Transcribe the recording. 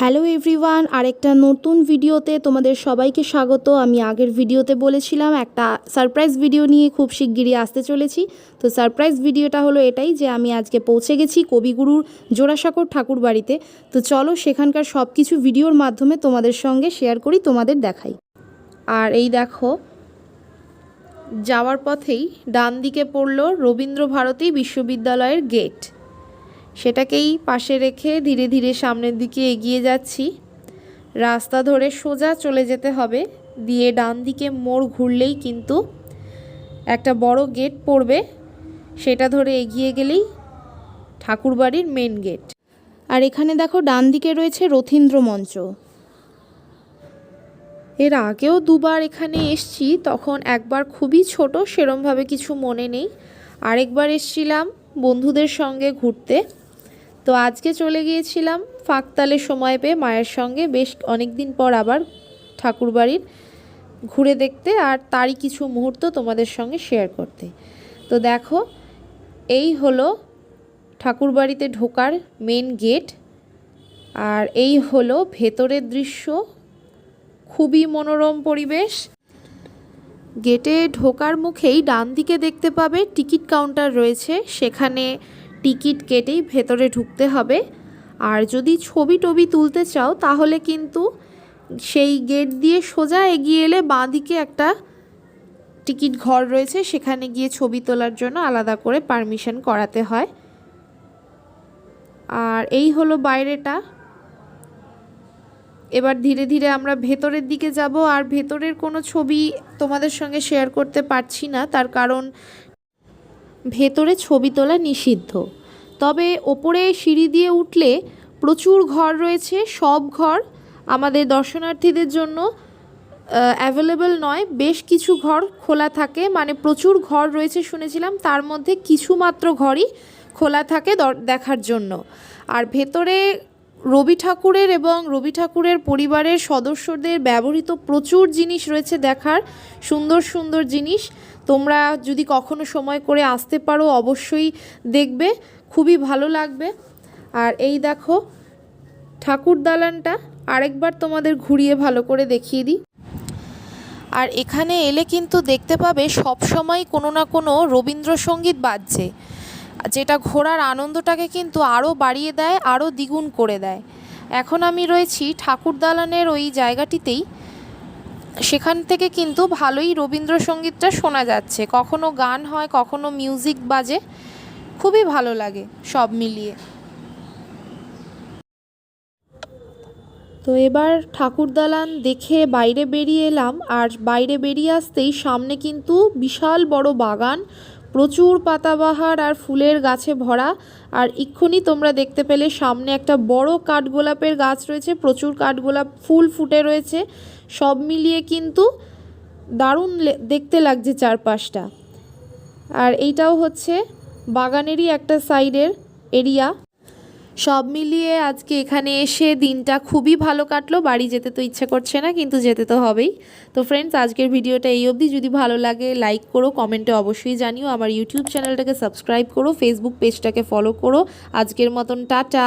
Hello everyone, আরেকটা নতুন ভিডিওতে তোমাদের সবাইকে স্বাগত। আমি আগের ভিডিওতে বলেছিলাম, একটা সারপ্রাইজ ভিডিও নিয়ে খুব শিগগিরই আসতে চলেছি। তো সারপ্রাইজ ভিডিওটা হলো এটাই যে আমি আজকে পৌঁছে গেছি কবিগুরুর জোড়াসাঁকোর ঠাকুর বাড়িতে তো চলো সেখানকার সব কিছু ভিডিওর মাধ্যমে তোমাদের সঙ্গে শেয়ার করি, তোমাদের দেখাই। আর এই দেখো, যাওয়ার পথেই ডান দিকে পড়ল রবীন্দ্র ভারতী বিশ্ববিদ্যালয়ের গেট। সেটাকেই পাশে রেখে ধীরে ধীরে সামনের দিকে এগিয়ে যাচ্ছি। রাস্তা ধরে সোজা চলে যেতে হবে। দিয়ে ডান দিকে মোড় ঘুরলেই কিন্তু একটা বড় গেট পড়বে। সেটা ধরে এগিয়ে গেলেই ঠাকুরবাড়ির মেন গেট আর এখানে দেখো ডান দিকে রয়েছে রথীন্দ্র মঞ্চ। এর আগেও দুবার এখানে এসছি, তখন একবার খুবই ছোট, সেরমভাবে কিছু মনে নেই। আরেকবার এসছিলাম বন্ধুদের সঙ্গে ঘুরতে। তো আজকে চলে গিয়েছিলাম ফাঁকতালে সময় পেয়ে মায়ের সঙ্গে। বেশ অনেক দিন পর আবার ঠাকুরবাড়ির ঘুরে দেখতে আর তারই কিছু মুহূর্ত তোমাদের সঙ্গে শেয়ার করতে। তো দেখো, এই হলো ঠাকুরবাড়িতে ঢোকার মেন গেট আর এই হলো ভেতরের দৃশ্য। খুবই মনোরম পরিবেশ। গেটে ঢোকার মুখেই ডান দিকে দেখতে পাবে টিকিট কাউন্টার রয়েছে। সেখানে টিকিট কেটেই ভেতরে ঢুকতে হবে। আর যদি ছবি টবি তুলতে চাও, তাহলে কিন্তু সেই গেট দিয়ে সোজা এগিয়ে এলে বাঁ দিকে একটা টিকিট ঘর রয়েছে। সেখানে গিয়ে ছবি তোলার জন্য আলাদা করে পারমিশন করাতে হয়। আর এই হলো বাইরেটা। এবার ধীরে ধীরে আমরা ভেতরের দিকে যাব। আর ভেতরের কোনো ছবি তোমাদের সঙ্গে শেয়ার করতে পারছি না। তার কারণ ভেতরে ছবি তোলা নিষিদ্ধ। তবে ওপরে সিঁড়ি দিয়ে উঠলে প্রচুর ঘর রয়েছে, সব ঘর আমাদের দর্শনার্থীদের জন্য অ্যাভেলেবল নয়, বেশ কিছু ঘর খোলা থাকে মানে প্রচুর ঘর রয়েছে শুনেছিলাম, তার মধ্যে কিছুমাত্র ঘরই খোলা থাকে দেখার জন্য। আর ভেতরে রবি ঠাকুরের এবং রবি ঠাকুরের পরিবারের সদস্যদের ব্যবহৃত প্রচুর জিনিস রয়েছে দেখার, সুন্দর সুন্দর জিনিস। তোমরা যদি কখনো সময় করে আসতে পারো, অবশ্যই দেখবে, খুবই ভালো লাগবে। আর এই দেখো, ঠাকুর দালানটা আরেকবার তোমাদের ঘুরিয়ে ভালো করে দেখিয়ে দিই। আর এখানে এলে কিন্তু দেখতে পাবে সব সময় কোনো না কোনো রবীন্দ্রসঙ্গীত বাজছে। যেটা ঘোরার আনন্দটাকে কিন্তু আরও বাড়িয়ে দেয় আরও দ্বিগুণ করে দেয়। এখন আমি রয়েছি ঠাকুর দালানের ওই জায়গাটিতেই। সেখান থেকে কিন্তু ভালোই রবীন্দ্রসঙ্গীতটা শোনা যাচ্ছে। কখনো গান হয়, কখনো মিউজিক বাজে। খুবই ভালো লাগে সব মিলিয়ে। তো এবার ঠাকুর দালান দেখে বাইরে বেরিয়ে এলাম। আর বাইরে বেরিয়ে আসতেই সামনে কিন্তু বিশাল বড় বাগান। প্রচুর পাতাবাহার আর ফুলের গাছে ভরা। আর ইক্ষুনি তোমরা দেখতে পেলে সামনে একটা বড় কাঠগোলাপের গাছ রয়েছে, প্রচুর কাঠগোলাপ ফুল ফুটে রয়েছে। সব মিলিয়ে কিন্তু দারুণ দেখতে লাগছে চারপাশটা। আর এইটাও হচ্ছে বাগানেরই একটা সাইডের এরিয়া। সব মিলিয়ে আজকে এখানে এসে দিনটা খুবই ভালো কাটলো। বাড়ি যেতে তো ইচ্ছে করছে না, কিন্তু যেতে তো হবেই। তো ফ্রেন্ডস আজকের ভিডিওটা এই অবধি। যদি ভালো লাগে লাইক করো কমেন্টে অবশ্যই জানিও। আমার ইউটিউব চ্যানেলটাকে সাবস্ক্রাইব করো ফেসবুক পেজটাকে ফলো করো। আজকের মতন, টাটা!